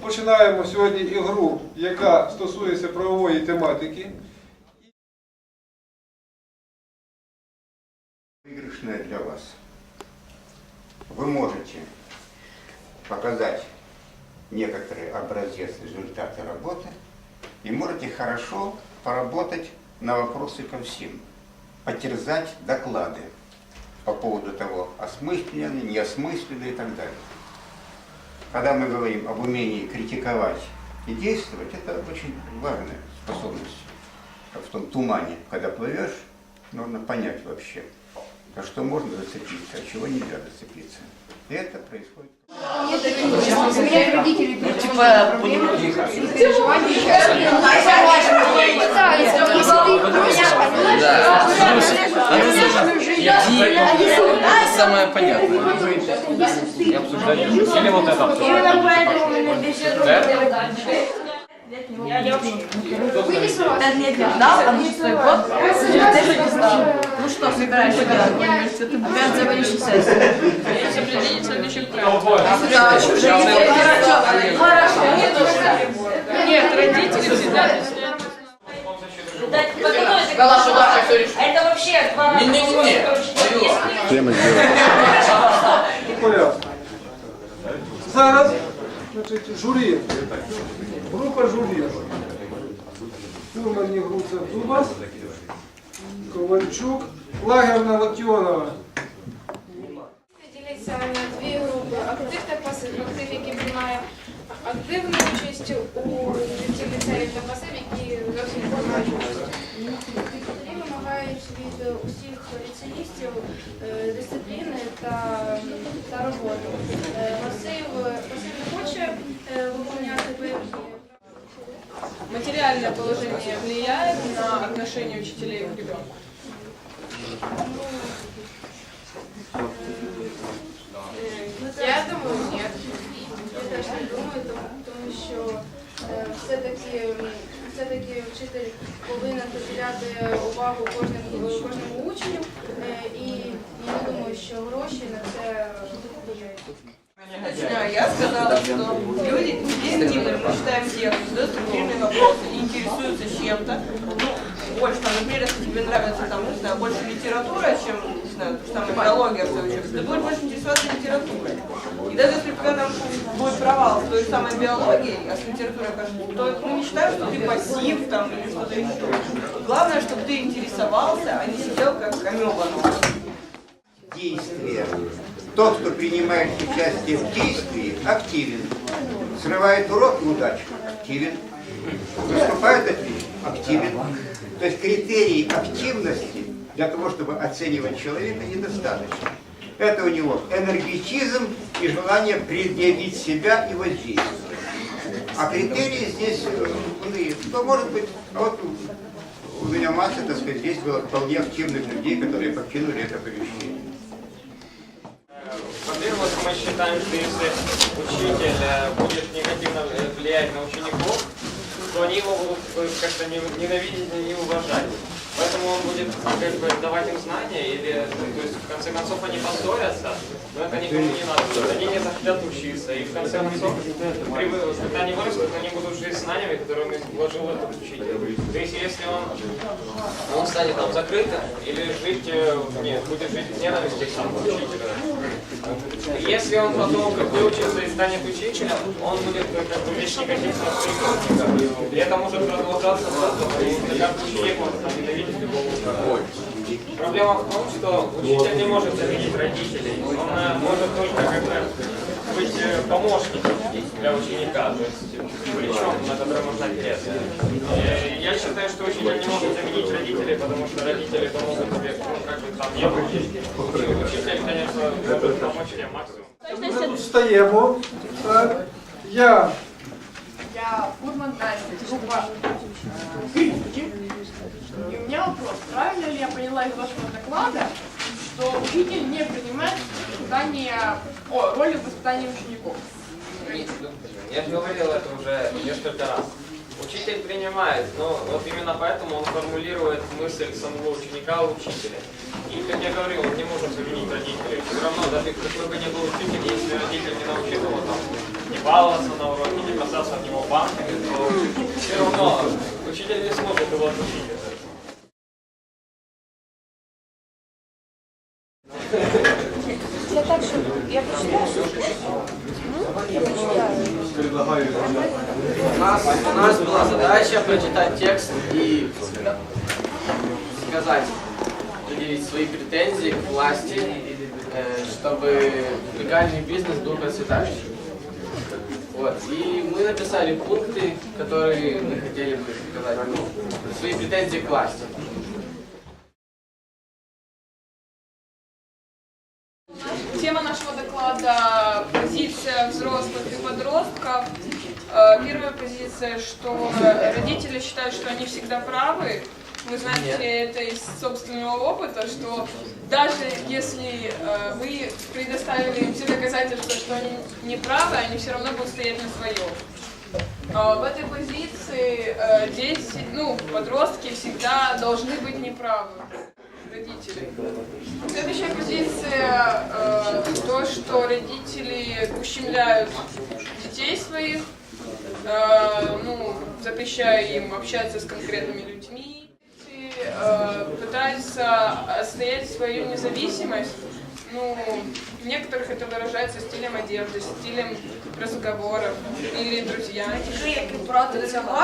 Починаємо сьогодні ігру, яка стосується правової тематики. выигрышная для вас. Вы можете показать некоторый образец результата работы и можете хорошо поработать на вопросы ко всем, потерзать доклады по поводу того, осмысленные, неосмысленные и так далее. Когда мы говорим об умении критиковать и действовать, это очень важная способность. Как в том тумане, когда плывешь, нужно понять вообще, за что можно зацепиться, а чего нельзя зацепиться. И это происходит. У меня родители ну, типа, переживания сейчас. Пытаются, если ты их просишь, Это самое понятное. Или вот это обсуждать. Именно поэтому мы на беседу Да, а шестой год? Даже не знал. Ну что, собираешься когда в университет? Ты опять заводишь сессию. Соблюдение следующих правил. Хорошо. Нет, родители всегда. Это вообще два Не-не-не. Порядку. Зараз значить, журі. Група журі. Фурман Єгруцев Дубас, Ковальчук, Лагерна Латьонова. Діляться на дві групи. Актив та пасив. Актив, який приймає активну участь у житті ліцею та пасив, які зовсім не приймають участь. Вчителі вимагають від усіх ліцеїстів е, дисципліни та, та роботи. Е, Пасив, пасив не хоче е, виконувати Материальное положение влияет на отношение учителей к ребенку. Я думаю, ні. Я теж не думаю, тому, тому що е, все-таки, все-таки вчитель повинен приділяти увагу кожному, кожному учню, і я думаю, що гроші на це впливають. Я сказала, что люди интимно, мы считаем тех, задают интимные вопросы, интересуются чем-то. Ну, больше, там, например, если тебе нравится, там, не знаю, больше литература, чем, не знаю, та же самая биология, все учишься, ты будешь больше интересоваться литературой. И даже если у тебя там будет провал с той же самой биологией, а с литературой то мы не считаем, что ты пассив там или что-то еще. Главное, чтобы ты интересовался, а не сидел как амеба. Действие. Тот, кто принимает участие в действии, активен. Срывает урок неудачу, активен. Выступает отлично, активен. То есть критерий активности для того, чтобы оценивать человека, недостаточно. Это у него энергетизм и желание предъявить себя и воздействовать. А критерии здесь э. Что может быть, а вот у меня масса, так сказать, здесь было вполне активных людей, которые покинули это помещение. Мы считаем, что если учитель э, будет негативно э, влиять на учеников, то они его будут э, как-то не- ненавидеть и не уважать. Поэтому он будет как бы давать им знания, или, то есть в конце концов они поссорятся, но это никому не надо, они не захотят учиться. И в конце концов, при когда они вырастут, они будут жить знаниями, которые он вложил этот учитель. То есть если он, он станет там закрытым, или жить, нет, будет жить в ненависти к самому учителю, если он потом как выучится и станет учителем, он будет как бы на своих И это может продолжаться потому что каждый ученик ненавидеть любого ученика. Проблема в том, что учитель не может заменить родителей. Он э, может только как бы быть э, помощником для ученика, то есть плечом, на которое можно опереться. Э, Я считаю, что учитель не может заменить родителей, потому что родители помогут тебе, ну, как бы там не быть. Учитель, конечно, может помочь тебе максимум. Встаємо. Так. Я Я Фурман Настя, группа критики. И у меня вопрос. Правильно ли я поняла из вашего доклада, что учитель не принимает воспитание, о, роли в воспитании учеников? Я же говорил это уже несколько раз. Учитель принимает, но вот именно поэтому он формулирует мысль самого ученика учителя. И, как я говорил, он не может заменить даже какой бы ни был учитель, если родитель не научил его там не баловаться на уроке, не касаться от него банками, то все равно учитель не сможет его отучить. от этого. Я так, що я почитаю. У нас, у нас была задача прочитать текст и сказать, предъявить свои претензии к власти, э, чтобы легальный бизнес был процветающий. Вот. И мы написали пункты, которые мы хотели бы сказать, ну, свои претензии к власти. Тема нашего доклада – позиция взрослых и подростков. Э, Первая позиция, что родители считают, что они всегда правы. Вы знаете это из собственного опыта, что даже если э, вы предоставили им все доказательства, что они не правы, они все равно будут стоять на своем. А В этой позиции э, дети, ну, подростки всегда должны быть неправы родители. Следующая позиция э, то, что родители ущемляют детей своих, э, ну, запрещая им общаться с конкретными людьми, и, э, пытаются отстоять свою независимость. Ну, в некоторых это выражается стилем одежды, стилем разговоров или друзьями. Ті, які проти цього,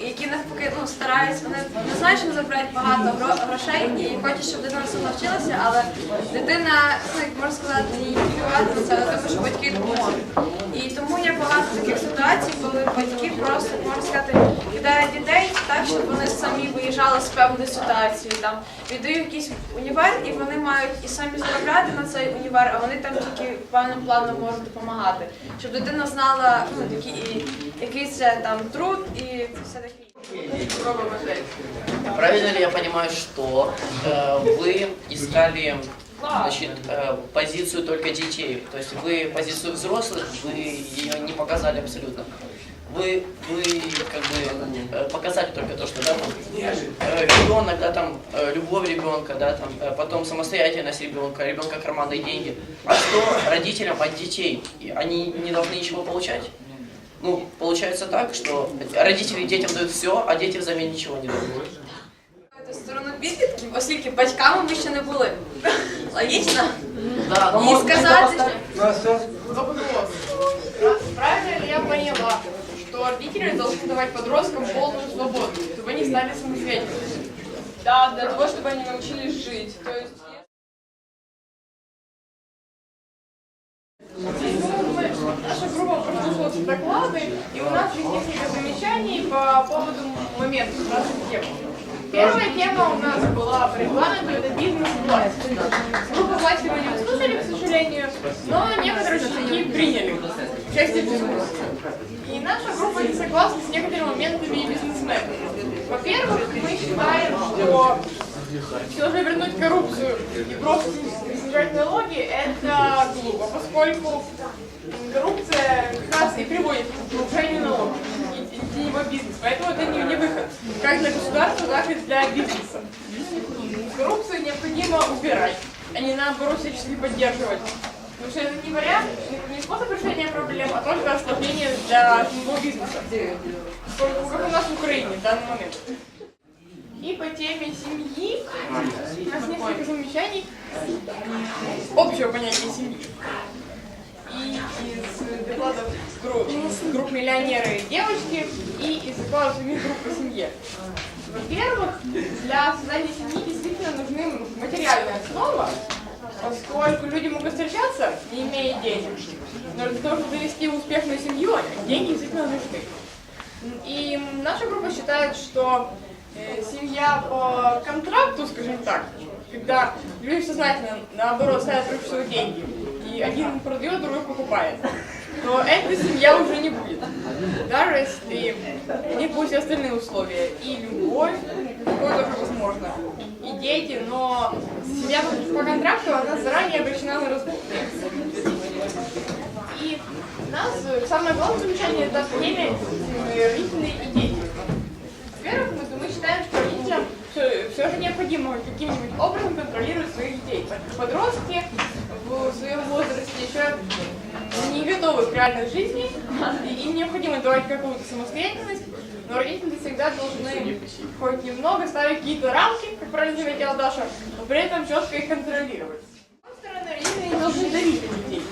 і які навпаки ну, стараються, вони не знають, що вони забирають багато гро- грошей і хочуть, щоб дитина все навчилася, але дитина, ну як можна сказати, їй плювати на це, але тому що батьки допоможуть. І тому є багато таких ситуацій, коли батьки просто, можна сказати, кидають дітей так, щоб вони самі виїжджали з певної ситуації. Там віддають якийсь універ, і вони мають і самі заробляти на цей універ, а вони там тільки певним планом можуть допомагати. Щоб дитина знала, ну, які, і, який це там труд і все таке. Правильно ли я понимаю, что э, вы искали значит, э, позицию только детей? То есть вы позицию взрослых, вы ее не показали абсолютно. Вы, вы как бы э, показали только то, что да, там, э, ребенок, да, там, э, любовь ребенка, да, там, э, потом самостоятельность ребенка, ребенка карманные деньги. А что родителям от детей? И Они не должны ничего получать? Ну, получается так, что родители детям дают все, а дети взамен ничего не дают. Це сторону підлітків, оскільки батьками ми ще не були. Логічно? Да? Вопрос. Ра- Правильно ли я поняла, что родители должны давать подросткам полную свободу, чтобы они стали самостоятельными? Да, для того, чтобы они научились жить. То есть, мы- наша группа прослушала все доклады, и у нас есть несколько замечаний по поводу моментов разных тем. Первая тема у нас была регламент, это бизнес. Группа власти мы не услышали, к сожалению, но некоторые шаги приняли в части дискуссии. И наша группа не согласна с некоторыми моментами бизнесменов. Во-первых, мы считаем, что должны вернуть коррупцию и просто снижать налоги, это глупо, поскольку коррупция как раз и приводит к повышению налогов и, и теневой бизнес. Поэтому это не, не выход как для государства, так и для бизнеса. Коррупцию необходимо убирать, а не наоборот всячески поддерживать. Потому что это не вариант, не- способ решения проблем, а только осложнение для теневого бизнеса. Как у нас в Украине в данный момент. И по теме семьи у нас несколько замечаний общего понятия семьи. И из докладов групп, групп миллионеры и девочки, и из докладов самих групп по семье. Во-первых, для создания семьи действительно нужны материальная основа, поскольку люди могут встречаться, не имея денег. Но для того, чтобы завести успешную семью, деньги действительно нужны. И наша группа считает, что э, семья по контракту, скажем так, когда люди сознательно, наоборот, ставят прежде всего деньги, и один продает, другой покупает, то эта семья уже не будет. Даже если у них будут все остальные условия. И любовь, такое тоже возможно. И дети, но семья по, контракту, она заранее обречена на развод. И у нас самое главное замечание это в теме э, родители и дети. Во-первых, мы, мы считаем, что родителям все, же необходимо каким-нибудь образом контролировать своих детей. Подростки в своем возрасте готовы к реальной жизни, и им необходимо давать какую-то самостоятельность, но родители всегда должны хоть немного ставить какие-то рамки, как правильно заметила Даша, но при этом четко их контролировать. С другой стороны, родители не должны давить на детей.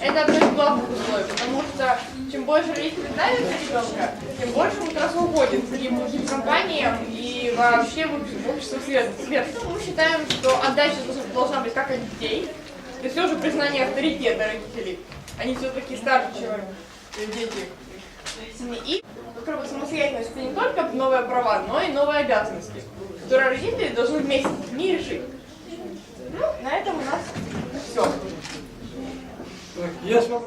Это одно из главных условий, потому что чем больше родители давят на ребенка, тем больше он раз уходит к таким компаниям и вообще в общ- в общество свет. Мы считаем, что отдача должна быть как от детей, то есть тоже признание авторитета родителей. Они все-таки старше чем дети. И как бы самостоятельность это не только новые права, но и новые обязанности, которые родители должны вместе с детьми решить. Ну, на этом у нас все. Ж